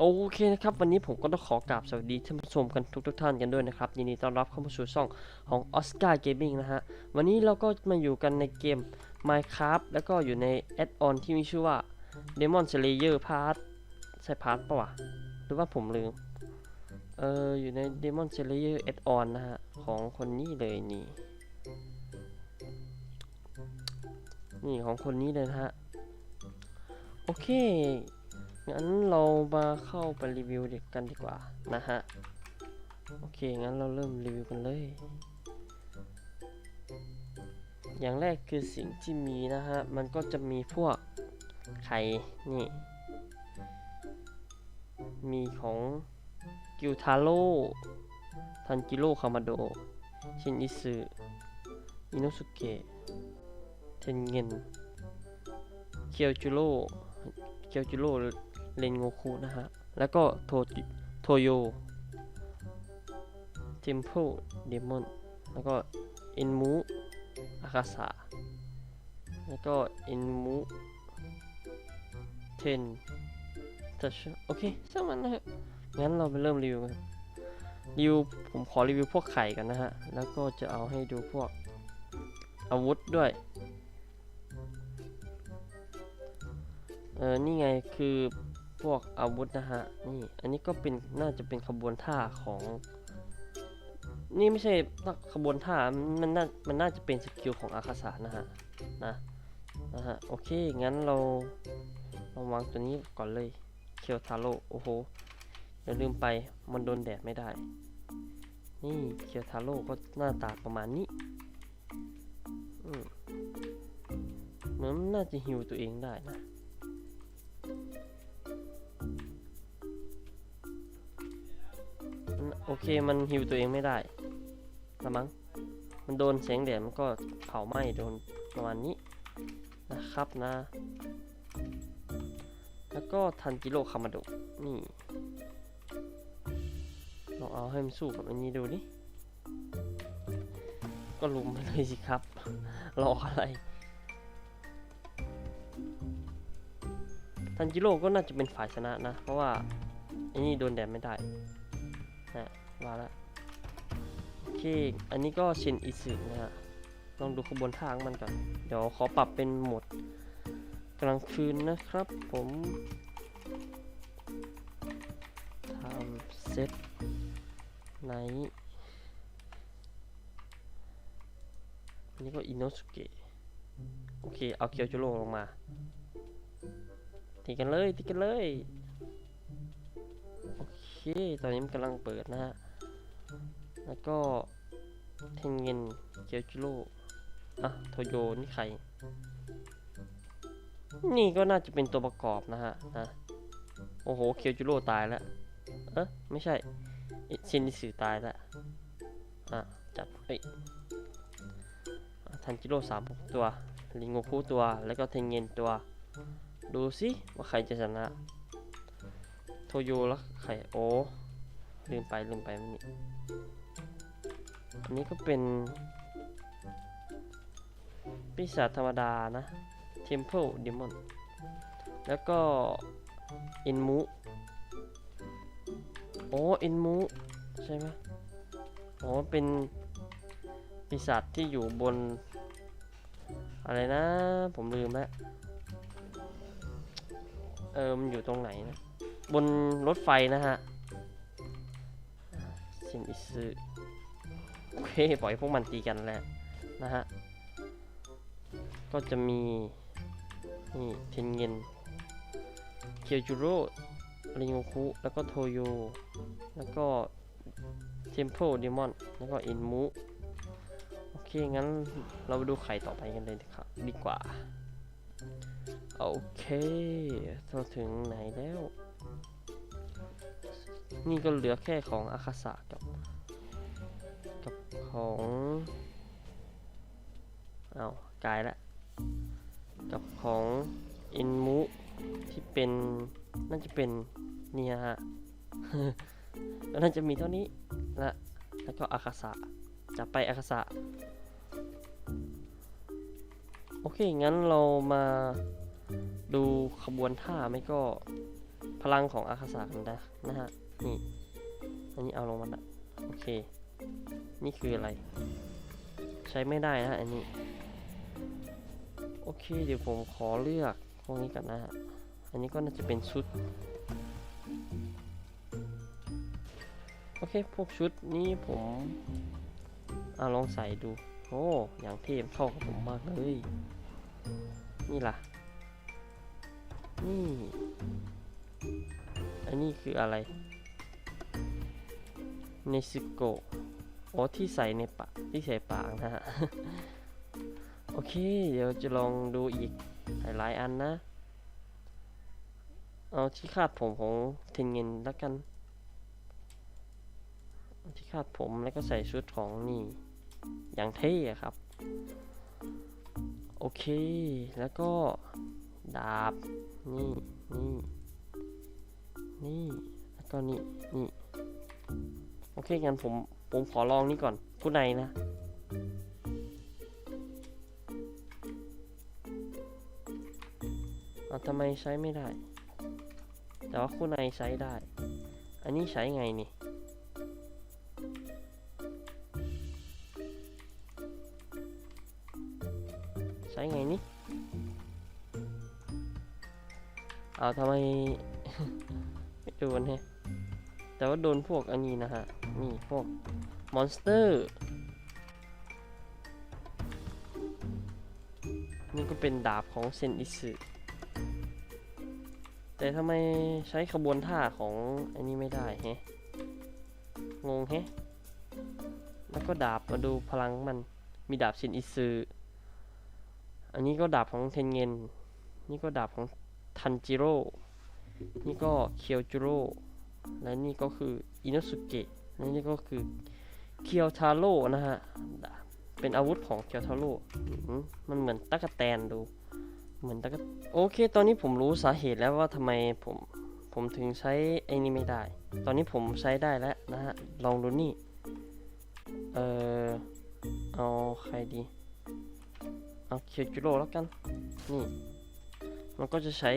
โอเคนะครับ วันนี้ผมก็ต้องขอกราบสวัสดีท่านผู้ชมกันทุกทท่านกันด้วยนะครับ ยินดีต้อนรับเข้ามาสู่ช่องของ Oscar Gaming นะฮะ วันนี้เราก็มาอยู่กันในเกม Minecraft แล้วก็อยู่ในแอดออนที่มีชื่อว่า Demon Slayer Part ใช่ Part ปะวะ หรือว่าผมลืม เออ อยู่ใน Demon Slayer Add-on นะฮะ ของคนนี้เลยนี่ นี่ของคนนี้เลยนะฮะ โอเค งั้นเรามาเข้าไปรีวิวเด็กกันดีกว่านะฮะ โอเค งั้นเราเริ่มรีวิวกันเลย อย่างแรกคือสิ่งที่มีนะฮะ มันก็จะมีพวกไข่นี่ มีของกิวทาโร่ทันจิโร่คามาโด ชินอิสึอิโนสุเกะ เทนเงินเคียวจูโร่เคียวจูโร่ เรนโงคุนะฮะ แล้วก็โทโทโยเทมเพลเดมอนแล้วก็เอ็นมูอาคาสะแล้วก็เอ็นมูเทนทัชโอเคช่างมันนะฮะงั้นเราไปเริ่มรีวิวกันรีวิวผมขอรีวิวพวกไข่กันนะฮะ แล้วก็จะเอาให้ดูพวกอาวุธด้วย เออ นี่ไงคือ พวกอาวุธนะฮะนี่อันนี้ก็เป็นน่าจะเป็นขบวนท่าของ นี่ไม่ใช่ขบวนท่ามันน่ามันน่าจะเป็นสกิลของอาคาสะนะฮะนะนะฮะโอเคงั้นเราเราวางตัวนี้ก่อนเลยเคียวทาโร่โอ้โหอย่าลืมไปมันโดนแดดไม่ได้ นี่เคียวทาโร่ก็หน้าตาประมาณนี้อืมเหมือนนน่าจะฮิวตัวเองได้นะ โอเคมันฮิวตัวเองไม่ได้ละมั้งมันโดนแสงแดดมันก็เผาไหม้โดนประมาณนี้นะครับนะ แล้วก็ทันจิโร่คามาโดะนี่ลองเอาให้มันสู้กับอันนี้ดูดิก็ลุมไปเลยสิครับ รออะไร ทันจิโร่ก็น่าจะเป็นฝ่ายชนะนะ เพราะว่าไอ้นี่โดนแดดไม่ได้ นะว่าแล้วโอเคอันนี้ก็ชินอิสึนะฮะลองดูขบวนทางมันก่อน เดี๋ยวขอปรับเป็นโหมดกลางคืนนะครับผมทำเซตไนอันนี้ก็อินโนสุเกะโอเค เอาเกียวจูโร่ลงมาตีกันเลยตีกันเลย ตอนนี้มันกำลังเปิดนะฮะ แล้วก็เทนเงินเกียวจูโร่อะโทโยนี่ใคร นี่ก็น่าจะเป็นตัวประกอบนะฮะนะโอ้โห เคียวจูโร่ตายแล้ว เอ๊ะไม่ใช่อิชินิสึตายแล้ว อะ จับเอ้ยทันจิโร่สามตัวลิงโงคุตัว แล้วก็เทนเงินตัว ดูสิว่าใครจะชนะ โทโยแล้วใครโอ้ลืมไปลืมไปมันนี่อันนี้ก็เป็นปีศาจธรรมดานะ Temple Demon แล้วก็อินมูโอ้อินมูใช่ไหมอ๋อเป็นปีศาจที่อยู่บน อะไรนะ ผมลืมแล้วเออมันอยู่ตรงไหนนะ บนรถไฟนะฮะชินอิซึโอเคปล่อยพวกมันตีกันแหละนะฮะ ก็จะมี นี่เทนเงินเคียวจูโร่ริงโงคุ แล้วก็โทโย แล้วก็เทมเพลเดมอน แล้วก็อินมูโอเค งั้นเราดูไข่ต่อไปกันเลยดีครับดีกว่า โอเคเราถึงไหนแล้ว นี่ก็เหลือแค่ของอาคาสะกับ กับของเอากายละ กับของเอินมุที่เป็นน่าจะเป็นเนี่ยฮะก็น่าจะมีเท่านี้ละแล้วก็อาคาสะจะไปอาคาสะโอเค งั้นเรามาดูขบวนท่าไม่ก็พลังของอาคาสากันนะนะฮะ นี่ อันนี้เอาลงมาละโอเค นี่คืออะไร ใช้ไม่ได้นะอันนี้ โอเค เดี๋ยวผมขอเลือกพวกนี้กันนะฮะ อันนี้ก็น่าจะเป็นชุด โอเค พวกชุดนี้ผมอาลองใส่ดู โอ้ อย่างเทมเข้ากับผมมากเลย นี่ล่ะ นี่ อันนี้คืออะไร เนซิโกะอ๋อที่ใส่ในปากที่ใส่ปากนะฮะ โอเค เดี๋ยวจะลองดูอีกหลายอันนะ เอาที่คาดผมของเทนเงินแล้วกัน ที่คาดผมแล้วก็ใส่ชุดของนี่ อย่างเท่อะครับ โอเค แล้วก็ดาบ นี่ นี่ นี่ แล้วก็นี่ นี่ โอเคงั้นผมผมขอลองนี่ก่อน ผู้ในนะ เอาทำไมใช้ไม่ได้ แต่ว่าคู่ในใช้ได้ อันนี้ใช้ไงนี่ ใช้ไงนี่ เอาทำไม ไม่โดนแฮะ แต่ว่าโดนพวกอันนี้นะฮะ นี่พวกมอนสเตอร์ นี่ก็เป็นดาบของเซนอิสึแต่ทำไมใช้ขบวนท่าของอันนี้ไม่ได้แฮะ งงแฮะ แล้วก็ดาบมาดูพลังมัน มีดาบเซนอิสึอันนี้ก็ดาบของเทนเงิน นี่ก็ดาบของทันจิโร่ นี่ก็เคียวจูโร่ และนี่ก็คืออิน o สุเกะและนี่ก็คือเคียวทาโร่นะฮะ เป็นอาวุธของเคียวทาโร่มันเหมือนตะกะแตนดู เหมือนตะกะโอเค ตอนนี้ผมรู้สาเหตุแล้วว่าทำไมผมผมถึงใช้ไอ้นี่ไม่ได้ ตอนนี้ผมใช้ได้แล้วนะฮะ ลองดูนี่ เออเอาใครดี เอาเคียวจูโร่แล้วกัน นี่ มันก็จะใช้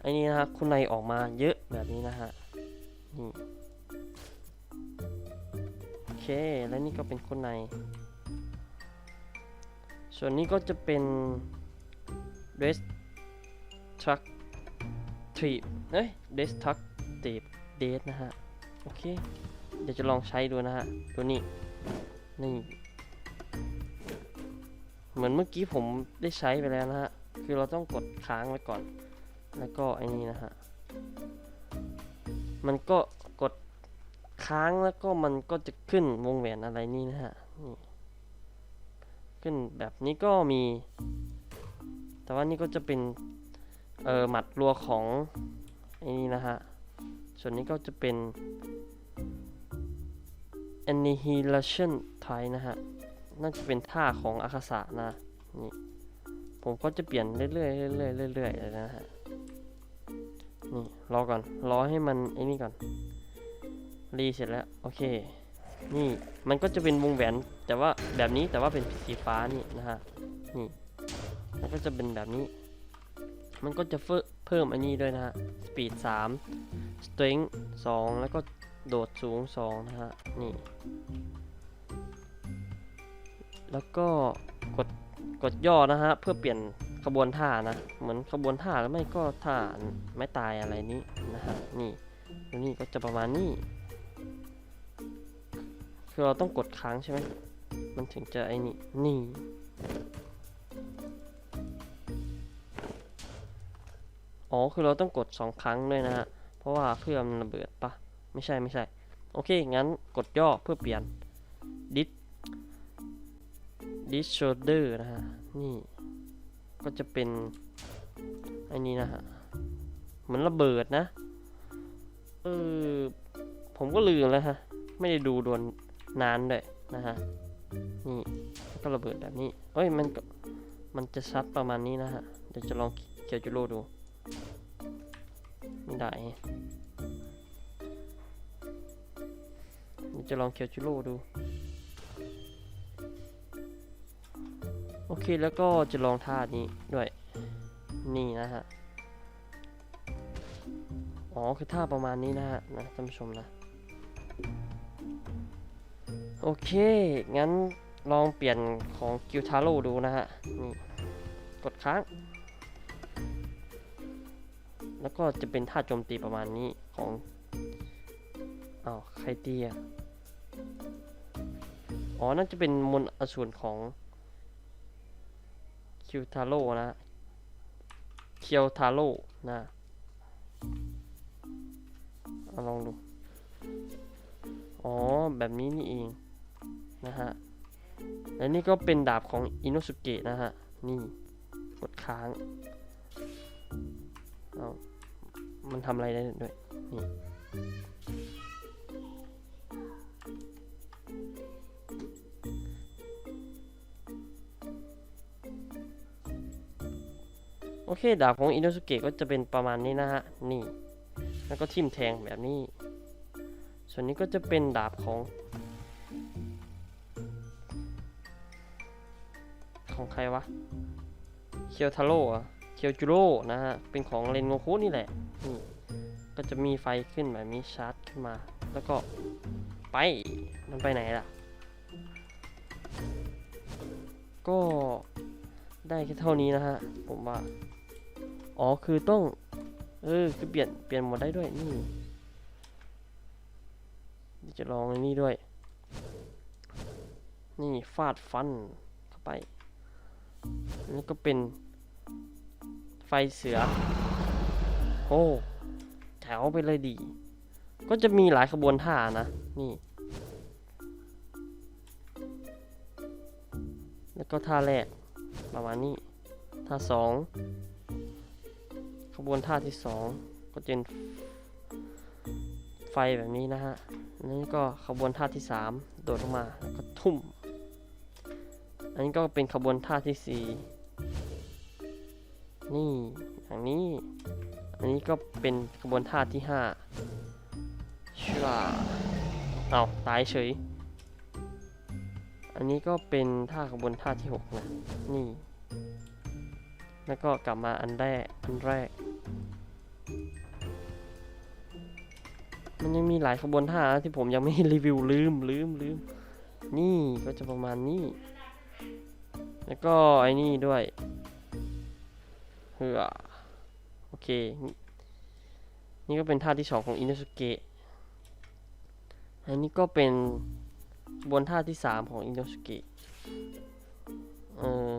ไอ้นี่นะฮะคุณในออกมาเยอะแบบนี้นะฮะ นี่โอเค และนี่ก็เป็นคนใน ส่วนนี้ก็จะเป็น Des t r u c t r i p เอ้ย Des t r u c t r i p Date นะฮะ โอเค เดี๋ยวจะลองใช้ดูนะฮะ ตัวนี้ นี่ เหมือนเมื่อกี้ผมได้ใช้ไปแล้วนะฮะ คือเราต้องกดค้างไว้ก่อน แล้วก็ไอ้นี่นะฮะ มันก็กดค้างแล้วก็มันก็จะขึ้นวงแหวนอะไรนี่นะฮะนี่ขึ้นแบบนี้ก็มี แต่ว่านี่ก็จะเป็นเออหมัดรัวของไอ้นี่นะฮะ ส่วนนี้ก็จะเป็น annihilation ไทยนะฮะ น่าจะเป็นท่าของอาคาสะนะ นี่ ผมก็จะเปลี่ยนเรื่อยๆเรื่อยๆเรื่อยๆเลยนะฮะ รอก่อน รอให้มันไอ้นี่ก่อน รีเสร็จแล้ว โอเค นี่ มันก็จะเป็นวงแหวน แต่ว่าแบบนี้ แต่ว่าเป็นสีฟ้านี่นะฮะ นี่ มันก็จะเป็นแบบนี้ มันก็จะเพิ่มอันนี้ด้วยนะฮะ speed 3 strength 2แล้วก็โดดสูง2นะฮะ นี่ แล้วก็กด กดย่อนะฮะ เพื่อเปลี่ยน ขบวนท่านะ เหมือนขบวนท่าแล้วไม่ก็ท่าไม่ตายอะไรนี้นะฮะ นี่แล้วนี่ก็จะประมาณนี้ คือเราต้องกดค้างใช่ไหม มันถึงจะไอ้นี่นี่ อ๋อ คือเราต้องกดสองครั้งด้วยนะฮะ เพราะว่าเครื่องมันระเบิดปะ ไม่ใช่ไม่ใช่ โอเค งั้นกดย่อเพื่อเปลี่ยนดิสดิสโชเดอร์นะฮะ นี่ ก็จะเป็นอ้นี่นะฮะเหมือนระเบิดนะ เออ ผมก็ลืมแล้วฮะ ไม่ได้ดูดวนนานเลยนะฮะ นี่ก็ระเบิดแบบนี้ เอ้ย มันมันจะซัดประมาณนี้นะฮะ เดี๋ยวจะลองเคียวจูโร่ดู ไม่ได้ฮะเดี๋ยวจะลองเคียวจูโร่ดู เคแล้วก็จะลองท่านี้ด้วย นี่นะฮะ อ๋อคือท่าประมาณนี้นะฮะนะท่านผู้ชมนะ โอเค งั้นลองเปลี่ยนของกิวทาโร่ดูนะฮะ นี่ กดค้าง แล้วก็จะเป็นท่าโจมตีประมาณนี้ของอ้าวใครตีอะ อ๋อ น่าจะเป็นมนอสูรของ คิวทาโร่นะเคียวทาโร่นะอาลองดู อ๋อ แบบนี้นี่เอง นะฮะ และนี่ก็เป็นดาบของอินโนสุเกะนะฮะ นี่ กดค้าง เอามันทำอะไรได้ด้วย นี่ เคดาบของอินโนสุเกะก็จะเป็นประมาณนี้นะฮะ นี่ แล้วก็ทิ่มแทงแบบนี้ ส่วนนี้ก็จะเป็นดาบของ ของใครวะ เคียวทาโร่เคียวจูโร่นะฮะ เป็นของเรนโงคุนี่แหละนี่ก็จะมีไฟขึ้นแบบนี้ชาร์จขึ้นมา แล้วก็ไป มันไปไหนล่ะ ก็ได้แค่เท่านี้นะฮะ ผมว่า อ๋อคือต้อง เออคือเปลี่ยนเปลี่ยนหมดได้ด้วยนี่จะลองอันนี้ด้วย นี่ฟาดฟันเข้าไปแล้วก็เป็น ไฟเสือโอ้แถวไปเลยดี ก็จะมีหลายขบวนท่านะ นี่ แล้วก็ท่าแรกประมาณนี้ ท่าสอง ขบวนท่าที่สองก็จะเป็นไฟแบบนี้นะฮะอันนี้ก็ขบวนท่าที่สามโดดลงมาแล้วก็ทุ่ม อันนี้ก็เป็นขบวนท่าที่สี่นี่อย่างนี้ อันนี้ก็เป็นขบวนท่าที่ห้าชัวเอาตายเฉย อันนี้ก็เป็นท่าขบวนท่าที่หกนะ นี่ แล้วก็กลับมาอันแรก อันแรก มันยังมีหลายขบวนท่าที่ผมยังไม่รีวิวลืมลืมลืมนี่ก็จะประมาณนี้ แล้วก็ไอ้นี่ด้วยเฮือโอเค นี่ก็เป็นท่าที่สองของอินโนสุเกะอันนี้ก็เป็นขบวนท่าที่สามของอินโนสุเกะเออ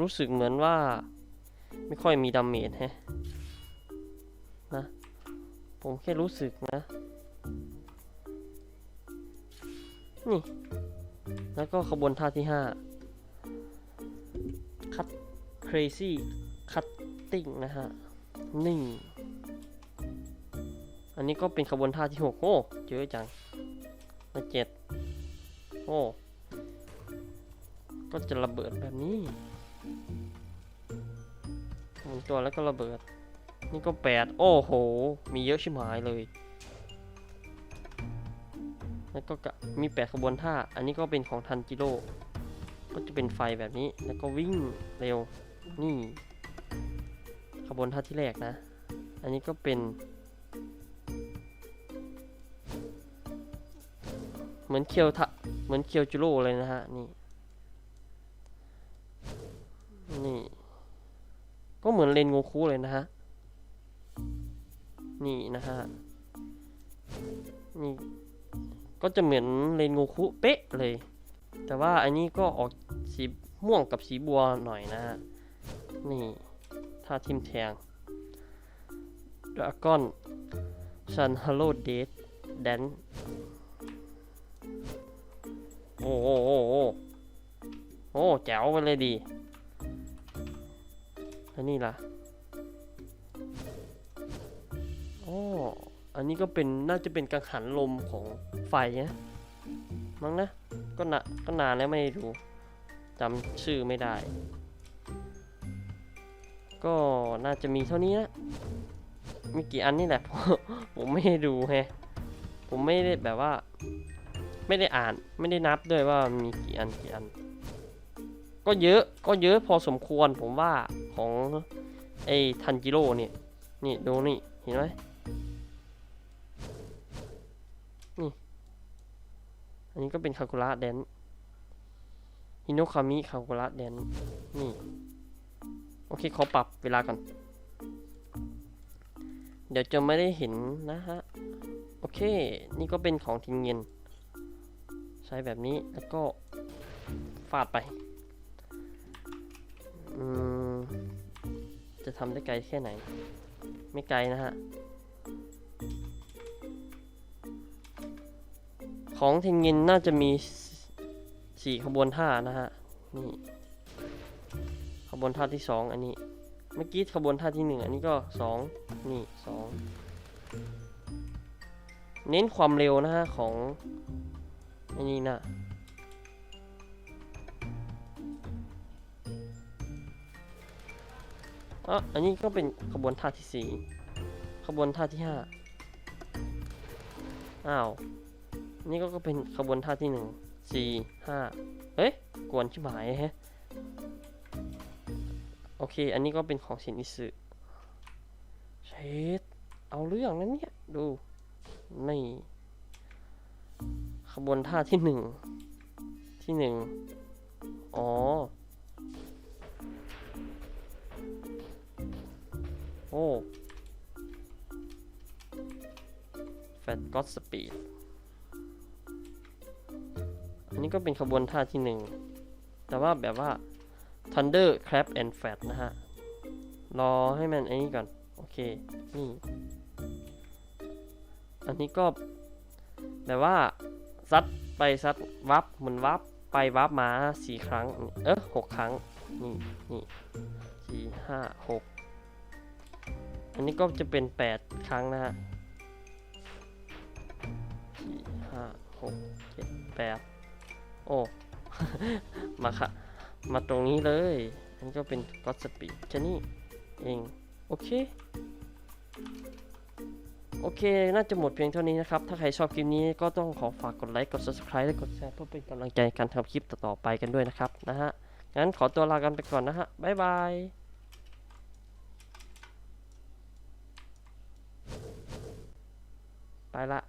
รู้สึกเหมือนว่า ไม่ค่อยมีดาเมจแฮะนะ ผมแค่รู้สึกนะ นี่ แล้วก็ขบวนท่าที่ห้า cut crazy cutting นะฮะนี่อันนี้ก็เป็นขบวนท่าที่หกโอ้เยอะจังมาเจ็ดโอ้ก็จะระเบิดแบบนี้หมุนตัวแล้วก็ระเบิด นี่ก็แปดโอ้โห มีเยอะชิบหายเลย แล้วก็มีแปดขบวนท่า อันนี้ก็เป็นของทันจิโร่ ก็จะเป็นไฟแบบนี้ แล้วก็วิ่งเร็ว นี่ ขบวนท่าที่แรกนะ อันนี้ก็เป็นเหมือนเคียวทะเหมือนเคียวจูโร่เลยนะฮะ นี่ นี่ ก็เหมือนเลนโงคุเลยนะฮะ นี่นะฮะ นี่ก็จะเหมือนเลนโงคุเป๊ะเลย แต่ว่าอันนี้ก็ออกสีม่วงกับสีบัวหน่อยนะฮะ นี่ท่าทิมแทงดราก้อนซันฮัลโลเดดแดนโอ้โอโอ้โอโอ้แจ๋วไปเลยดี แล้วนี่ล่ะ อันนี้ก็เป็นน่าจะเป็นกังหันลมของไฟนะมั้งนะก็นะก็นานแล้วไม่ดูจำชื่อไม่ได้ ก็น่าจะมีเท่านี้นะมีกี่อันนี่แหละ ผมไม่ได้ดูแฮะผมไม่ได้แบบว่า ไม่ได้อ่านไม่ได้นับด้วยว่ามีกี่อันกี่อัน ก็เยอะก็เยอะพอสมควรผมว่าของไอ้ทันจิโร่เนี่ยนี่ดูนี่เห็นไหม อันนี้ก็เป็นคากุระแดนฮิโนคามิคากุระแดนนี่ โอเคขอปรับเวลาก่อน เดี๋ยวจะไม่ได้เห็นนะฮะ โอเค นี่ก็เป็นของทิ้งเงินใช้แบบนี้แล้วก็ฟาดไป จะทำได้ไกลแค่ไหน ไม่ไกลนะฮะ ของเทิงเงินน่าจะมีสี่ขบวนท่านะฮะ นี่ ขบวนท่าที่สองอันนี้ เมื่อกี้ขบวนท่าที่หนึ่งอันนี้ก็สองนี่สองเน้นความเร็วนะฮะ ของอันนี้นะอะอันนี้ก็เป็นขบวนท่าที่สี่ขบวนท่าที่ห้าอ้าว นี่ก็ก็เป็นขบวนท่าที่หนึ่งสี่ห้าเอ๊ะกวนชิบหายแฮะ โอเค อันนี้ก็เป็นของชินอิสึเชดเอาเรื่องนั้นเนี่ย ดู นี่ ขบวนท่าที่หนึ่ง ที่หนึ่ง อ๋อ โอ้แฟตก็สปีด นี้ก็เป็นขบวนท่าที่หนึ่ง แต่ว่าแบบว่า Thunder Clap and Fat นะฮะ รอให้มันไอ้นี่ก่อน โอเค นี่ อันนี้ก็ แบบว่า ซัดไปซัดวับหมุนวับไปวับมาสี่ครั้ง เออหกครั้ง นี่นี่สี่ห้าหกอันนี้ก็จะเป็นแปดครั้งนะฮะสี่ห้าหกเจ็ดแปด โอ้ มาค่ะ มาตรงนี้เลย อันนี้ก็เป็นก็สปีดแค่นี้เอง โอเค โอเค น่าจะหมดเพียงเท่านี้นะครับ ถ้าใครชอบคลิปนี้ก็ต้องขอฝากกดไลค์ กด subscribe และกดแชร์เพื่อเป็นกำลังใจในการทำคลิปต่อๆไปกันด้วยนะครับนะฮะ งั้นขอตัวลากันไปก่อนนะฮะ บ๊ายบายไปละ